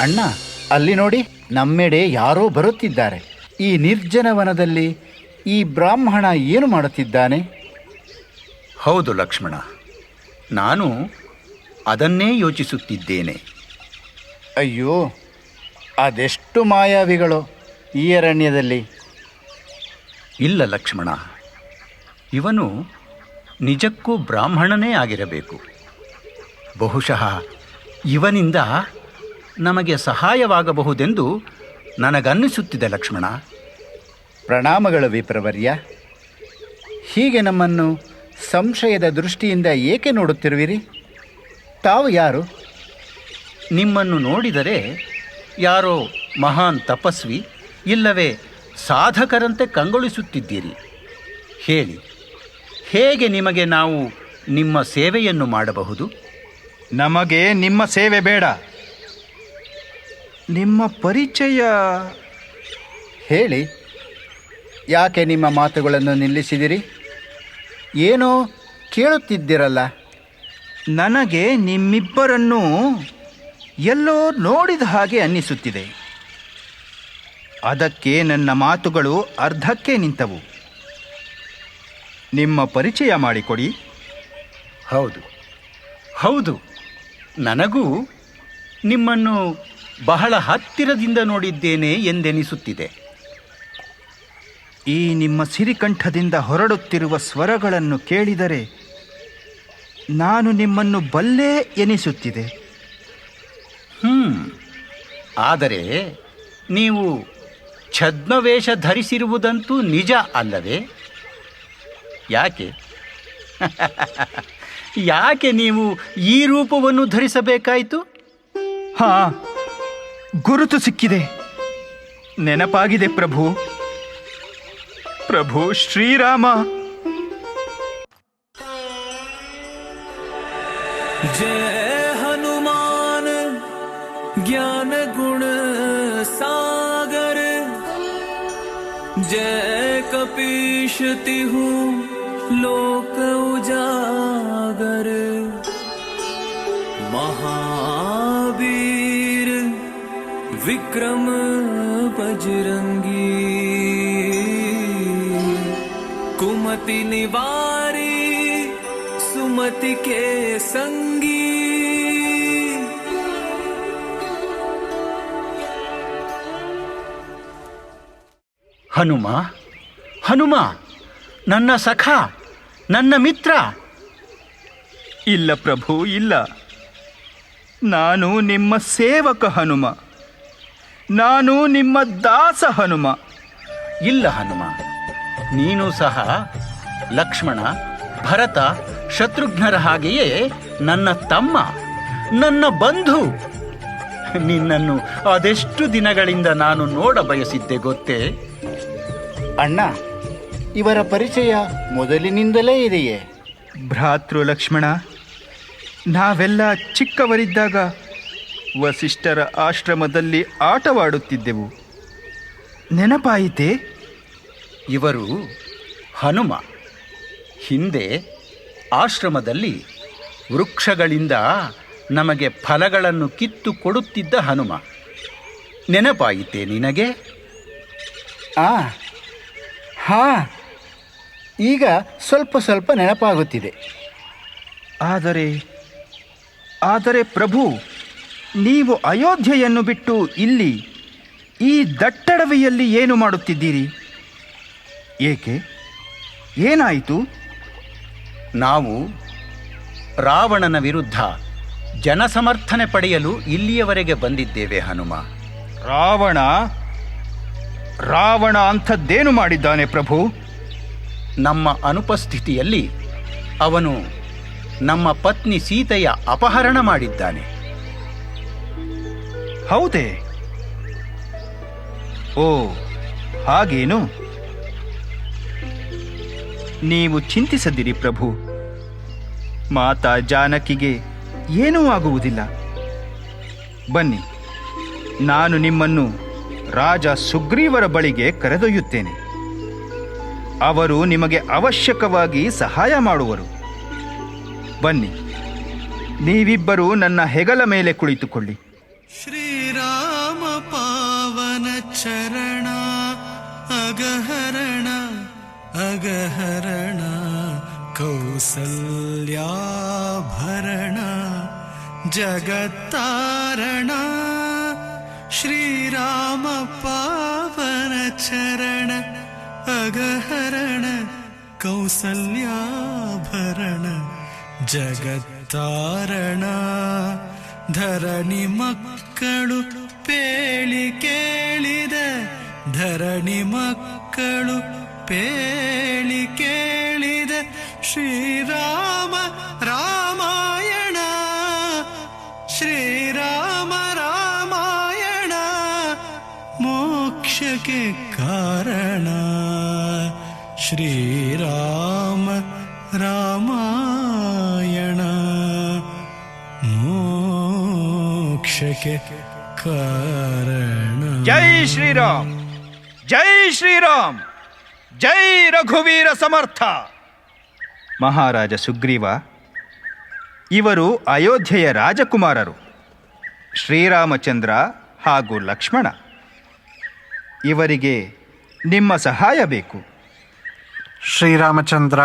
ಅಣ್ಣ ಅಲ್ಲಿ ನೋಡಿ ನಮ್ಮೆಡೆ ಯಾರೋ ಬರುತ್ತಿದ್ದಾರೆ. ಈ ನಿರ್ಜನ ವನದಲ್ಲಿ ಈ ಬ್ರಾಹ್ಮಣ ಏನು ಮಾಡುತ್ತಿದ್ದಾನೆ? ಹೌದು ಲಕ್ಷ್ಮಣ ನಾನು ಅದನ್ನೇ ಯೋಚಿಸುತ್ತಿದ್ದೇನೆ. ಅಯ್ಯೋ ಅದೆಷ್ಟು ಮಾಯಾವಿಗಳು ಈ ಅರಣ್ಯದಲ್ಲಿ. ಇಲ್ಲ ಲಕ್ಷ್ಮಣ ಇವನು ನಿಜಕ್ಕೂ ಬ್ರಾಹ್ಮಣನೇ ಆಗಿರಬೇಕು. ಬಹುಶಃ ಇವನಿಂದ ನಮಗೆ ಸಹಾಯವಾಗಬಹುದೆಂದು ನನಗನ್ನಿಸುತ್ತಿದೆ ಲಕ್ಷ್ಮಣ. ಪ್ರಣಾಮಗಳು ವಿಪ್ರವರ್ಯ. ಹೀಗೆ ನಮ್ಮನ್ನು ಸಂಶಯದ ದೃಷ್ಟಿಯಿಂದ ಏಕೆ ನೋಡುತ್ತಿರುವಿರಿ? ತಾವು ಯಾರು? ನಿಮ್ಮನ್ನು ನೋಡಿದರೆ ಯಾರೋ ಮಹಾನ್ ತಪಸ್ವಿ, ಇಲ್ಲವೇ ಸಾಧಕರಂತೆ ಕಂಗೊಳಿಸುತ್ತಿದ್ದೀರಿ. ಹೇಳಿ, ಹೇಗೆ ನಿಮಗೆ ನಾವು ನಿಮ್ಮ ಸೇವೆಯನ್ನು ಮಾಡಬಹುದು? ನಮಗೆ ನಿಮ್ಮ ಸೇವೆ ಬೇಡ. ನಿಮ್ಮ ಪರಿಚಯ. ಹೇಳಿ ಯಾಕೆ ನಿಮ್ಮ ಮಾತುಗಳನ್ನು ನಿಲ್ಲಿಸಿದಿರಿ? ಏನೋ ಕೇಳುತ್ತಿದ್ದಿರಲ್ಲ? ನನಗೆ ನಿಮ್ಮಿಬ್ಬರನ್ನು ಎಲ್ಲೋ ನೋಡಿದ ಹಾಗೆ ಅನ್ನಿಸುತ್ತಿದೆ. ಅದಕ್ಕೆ ನನ್ನ ಮಾತುಗಳು ಅರ್ಧಕ್ಕೆ ನಿಂತವು. ನಿಮ್ಮ ಪರಿಚಯ ಮಾಡಿಕೊಡಿ. ಹೌದು. ಹೌದು. ನನಗೂ ನಿಮ್ಮನ್ನು ಬಹಳ ಹತ್ತಿರದಿಂದ ನೋಡಿದ್ದೇನೆ ಎಂದೆನಿಸುತ್ತಿದೆ. ಈ ನಿಮ್ಮ ಸಿರಿಕಂಠದಿಂದ ಹೊರಡುತ್ತಿರುವ ಸ್ವರಗಳನ್ನು ಕೇಳಿದರೆ ನಾನು ನಿಮ್ಮನ್ನು ಬಲ್ಲೇ ಎನಿಸುತ್ತಿದೆ. ಹ್ಞೂ ಆದರೆ ನೀವು ಛದ್ಮವೇಷ ಧರಿಸಿರುವುದಂತೂ ನಿಜ ಅಲ್ಲವೇ? ಯಾಕೆ? ಯಾಕೆ ನೀವು ಈ ರೂಪವನ್ನು ಧರಿಸಬೇಕಾಯಿತು? ಹಾ ಗುರುತು ಸಿಕ್ಕಿದೆ. ನೆನಪಾಗಿದೆ ಪ್ರಭು. ಪ್ರಭು ಶ್ರೀರಾಮ. ಜಯ ಹನುಮಾನ್ ಜ್ಞಾನ ಗುಣ ಸಾಗರ. ಜಯ ಕಪೀಶತಿಹು ಲೋಕ विक्रम बजरंगी कुमति निवारी सुमति के संगी ಹನುಮ ಹನುಮ ನನ್ನ ಸಖ ನನ್ನ ಮಿತ್ರ ಇಲ್ಲ ಪ್ರಭು ಇಲ್ಲ ನಾನು ನಿಮ್ಮ ಸೇವಕ ಹನುಮ ನಾನು ನಿಮ್ಮ ದಾಸ ಹನುಮ. ಇಲ್ಲ ಹನುಮ ನೀನು ಸಹ ಲಕ್ಷ್ಮಣ ಭರತ ಶತ್ರುಘ್ನರ ಹಾಗೆಯೇ ನನ್ನ ತಮ್ಮ ನನ್ನ ಬಂಧು. ನಿನ್ನನ್ನು ಅದೆಷ್ಟು ದಿನಗಳಿಂದ ನಾನು ನೋಡ ಬಯಸಿದ್ದೆ ಗೊತ್ತೇ? ಅಣ್ಣ ಇವರ ಪರಿಚಯ ಮೊದಲಿನಿಂದಲೇ ಇದೆಯೇ? ಭ್ರಾತೃ ಲಕ್ಷ್ಮಣ ನಾವೆಲ್ಲ ಚಿಕ್ಕವರಿದ್ದಾಗ ವಸಿಷ್ಠರ ಆಶ್ರಮದಲ್ಲಿ ಆಟವಾಡುತ್ತಿದ್ದೆವು. ನೆನಪಾಯಿತೆ? ಇವರು ಹನುಮ. ಹಿಂದೆ ಆಶ್ರಮದಲ್ಲಿ ವೃಕ್ಷಗಳಿಂದ ನಮಗೆ ಫಲಗಳನ್ನು ಕಿತ್ತು ಕೊಡುತ್ತಿದ್ದ ಹನುಮ. ನೆನಪಾಯಿತೆ ನಿನಗೆ? ಆ ಹಾ ಈಗ ಸ್ವಲ್ಪ ಸ್ವಲ್ಪ ನೆನಪಾಗುತ್ತಿದೆ. ಆದರೆ ಆದರೆ ಪ್ರಭು ನೀವು ಅಯೋಧ್ಯೆಯನ್ನು ಬಿಟ್ಟು ಇಲ್ಲಿ ಈ ದಟ್ಟಡವಿಯಲ್ಲಿ ಏನು ಮಾಡುತ್ತಿದ್ದೀರಿ? ಏಕೆ? ಏನಾಯಿತು? ನಾವು ರಾವಣನ ವಿರುದ್ಧ ಜನಸಮರ್ಥನೆ ಪಡೆಯಲು ಇಲ್ಲಿಯವರೆಗೆ ಬಂದಿದ್ದೇವೆ ಹನುಮ. ರಾವಣ? ರಾವಣ ಅಂಥದ್ದೇನು ಮಾಡಿದ್ದಾನೆ ಪ್ರಭು? ನಮ್ಮ ಅನುಪಸ್ಥಿತಿಯಲ್ಲಿ ಅವನು ನಮ್ಮ ಪತ್ನಿ ಸೀತೆಯ ಅಪಹರಣ ಮಾಡಿದ್ದಾನೆ. ಹೌದೇ? ಓ, ಹಾಗೇನು? ನೀವು ಚಿಂತಿಸದಿರಿ ಪ್ರಭು. ಮಾತಾ ಜಾನಕಿಗೆ ಏನೂ ಆಗುವುದಿಲ್ಲ. ಬನ್ನಿ, ನಾನು ನಿಮ್ಮನ್ನು ರಾಜ ಸುಗ್ರೀವರ ಬಳಿಗೆ ಕರೆದೊಯ್ಯುತ್ತೇನೆ. ಅವರು ನಿಮಗೆ ಅವಶ್ಯಕವಾಗಿ ಸಹಾಯ ಮಾಡುವರು. ಬನ್ನಿ, ನೀವಿಬ್ಬರೂ ನನ್ನ ಹೆಗಲ ಮೇಲೆ ಕುಳಿತುಕೊಳ್ಳಿ. शरणा अगहरणा अगहरणा कौसल्याभरणा जगत्तारणा श्रीराम पावन शरण अगहरण कौसल्याभरण जगत्तारणा धरणि मक्कणु ಪೇಳಿ ಕೇಳಿದ ಧರಣಿ ಮಕ್ಕಳು ಪೇಳಿ ಕೇಳಿದ ಶ್ರೀರಾಮ ರಾಮಾಯಣ ಶ್ರೀರಾಮ ರಾಮಾಯಣ ಮೋಕ್ಷಕ್ಕೆ ಕಾರಣ. ಶ್ರೀರಾಮ ರಾಮಾಯಣ ಮೋಕ್ಷಕ್ಕೆ ಕಾರಣ ಜೈ ಶ್ರೀರಾಮ್ ಜೈ ಶ್ರೀರಾಮ್ ಜೈ ರಘುವೀರ ಸಮರ್ಥ. ಮಹಾರಾಜ ಸುಗ್ರೀವ ಇವರು ಅಯೋಧ್ಯೆಯ ರಾಜಕುಮಾರರು ಶ್ರೀರಾಮಚಂದ್ರ ಹಾಗೂ ಲಕ್ಷ್ಮಣ. ಇವರಿಗೆ ನಿಮ್ಮ ಸಹಾಯ ಬೇಕು. ಶ್ರೀರಾಮಚಂದ್ರ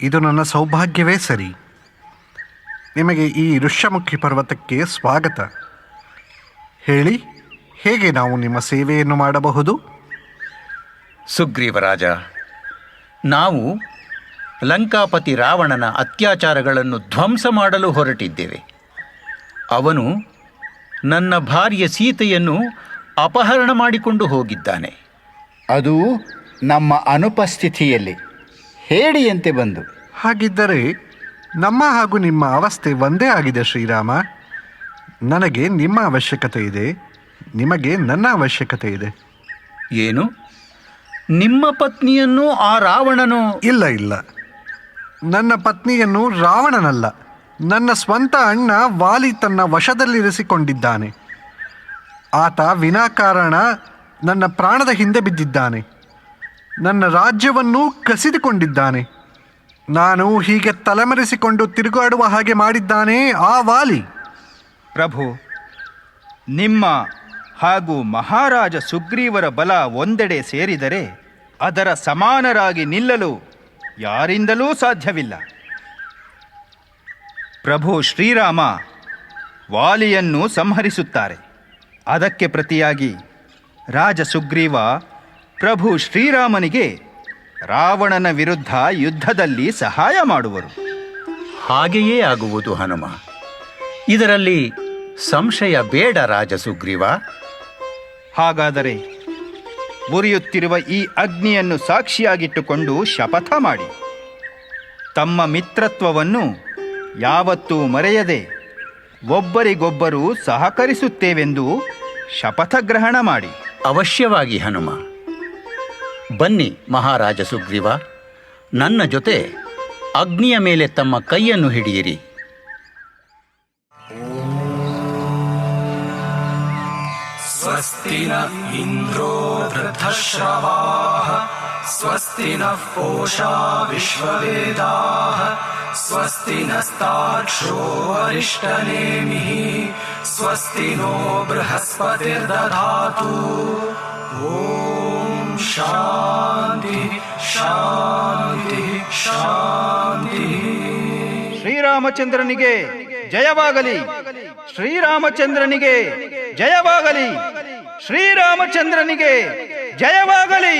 ಇದು ನನ್ನ ಸೌಭಾಗ್ಯವೇ ಸರಿ. ನಿಮಗೆ ಈ ಋಷ್ಯಮುಖಿ ಪರ್ವತಕ್ಕೆ ಸ್ವಾಗತ. ಹೇಳಿ ಹೇಗೆ ನಾವು ನಿಮ್ಮ ಸೇವೆಯನ್ನು ಮಾಡಬಹುದು? ಸುಗ್ರೀವರಾಜ ನಾವು ಲಂಕಾಪತಿ ರಾವಣನ ಅತ್ಯಾಚಾರಗಳನ್ನು ಧ್ವಂಸ ಮಾಡಲು ಹೊರಟಿದ್ದೇವೆ. ಅವನು ನನ್ನ ಭಾರ್ಯ ಸೀತೆಯನ್ನು ಅಪಹರಣ ಮಾಡಿಕೊಂಡು ಹೋಗಿದ್ದಾನೆ. ಅದು ನಮ್ಮ ಅನುಪಸ್ಥಿತಿಯಲ್ಲಿ ಹೇಳಿಯಂತೆ ಬಂದು. ಹಾಗಿದ್ದರೆ ನಮ್ಮ ಹಾಗೂ ನಿಮ್ಮ ಅವಸ್ಥೆ ಒಂದೇ ಆಗಿದೆ ಶ್ರೀರಾಮ. ನನಗೆ ನಿಮ್ಮ ಅವಶ್ಯಕತೆ ಇದೆ. ನಿಮಗೆ ನನ್ನ ಅವಶ್ಯಕತೆ ಇದೆ. ಏನು? ನಿಮ್ಮ ಪತ್ನಿಯನ್ನು ಆ ರಾವಣನು ಇಲ್ಲ ಇಲ್ಲ. ನನ್ನ ಪತ್ನಿಯನ್ನು ರಾವಣನಲ್ಲ. ನನ್ನ ಸ್ವಂತ ಅಣ್ಣ ವಾಲಿ ತನ್ನ ವಶದಲ್ಲಿರಿಸಿಕೊಂಡಿದ್ದಾನೆ. ಆತ ವಿನಾಕಾರಣ ನನ್ನ ಪ್ರಾಣದ ಹಿಂದೆ ಬಿದ್ದಿದ್ದಾನೆ. ನನ್ನ ರಾಜ್ಯವನ್ನು ಕಸಿದುಕೊಂಡಿದ್ದಾನೆ. ನಾನು ಹೀಗೆ ತಲೆಮರೆಸಿಕೊಂಡು ತಿರುಗಾಡುವ ಹಾಗೆ ಮಾಡಿದ್ದಾನೆ ಆ ವಾಲಿ. ಪ್ರಭು, ನಿಮ್ಮ ಹಾಗೂ ಮಹಾರಾಜ ಸುಗ್ರೀವರ ಬಲ ಒಂದೆಡೆ ಸೇರಿದರೆ ಅದರ ಸಮಾನರಾಗಿ ನಿಲ್ಲಲು ಯಾರಿಂದಲೂ ಸಾಧ್ಯವಿಲ್ಲ. ಪ್ರಭು ಶ್ರೀರಾಮ ವಾಲಿಯನ್ನು ಸಂಹರಿಸುತ್ತಾರೆ. ಅದಕ್ಕೆ ಪ್ರತಿಯಾಗಿ ರಾಜ ಸುಗ್ರೀವ ಪ್ರಭು ಶ್ರೀರಾಮನಿಗೆ ರಾವಣನ ವಿರುದ್ಧ ಯುದ್ಧದಲ್ಲಿ ಸಹಾಯ ಮಾಡುವರು. ಹಾಗೆಯೇ ಆಗುವುದು ಹನುಮ. ಇದರಲ್ಲಿ ಸಂಶಯ ಬೇಡ ರಾಜ ಸುಗ್ರೀವ ಹಾಗಾದರೆ ಉರಿಯುತ್ತಿರುವ ಈ ಅಗ್ನಿಯನ್ನು ಸಾಕ್ಷಿಯಾಗಿಟ್ಟುಕೊಂಡು ಶಪಥ ಮಾಡಿ. ತಮ್ಮ ಮಿತ್ರತ್ವವನ್ನು ಯಾವತ್ತೂ ಮರೆಯದೆ ಒಬ್ಬರಿಗೊಬ್ಬರು ಸಹಕರಿಸುತ್ತೇವೆಂದು ಶಪಥ ಗ್ರಹಣ ಮಾಡಿ. ಅವಶ್ಯವಾಗಿ ಹನುಮ, ಬನ್ನಿ ಮಹಾರಾಜ ಸುಗ್ರೀವ ನನ್ನ ಜೊತೆ ಅಗ್ನಿಯ ಮೇಲೆ ತಮ್ಮ ಕೈಯನ್ನು ಹಿಡಿಯಿರಿ. स्वस्ति न इन्द्रो वृद्धश्रवाः स्वस्ति नः पूषा विश्ववेदाः स्वस्ति नस्तार्क्ष्यो अरिष्टनेमिः स्वस्ति नो बृहस्पतिर्दधातु ॐ शान्तिः शान्तिः शान्तिः ಶ್ರೀರಾಮಚಂದ್ರನಿಗೆ ಜಯವಾಗಲಿ ಶ್ರೀರಾಮಚಂದ್ರನಿಗೆ ಜಯವಾಗಲಿ. ಶ್ರೀರಾಮಚಂದ್ರನಿಗೆ ಜಯವಾಗಲಿ.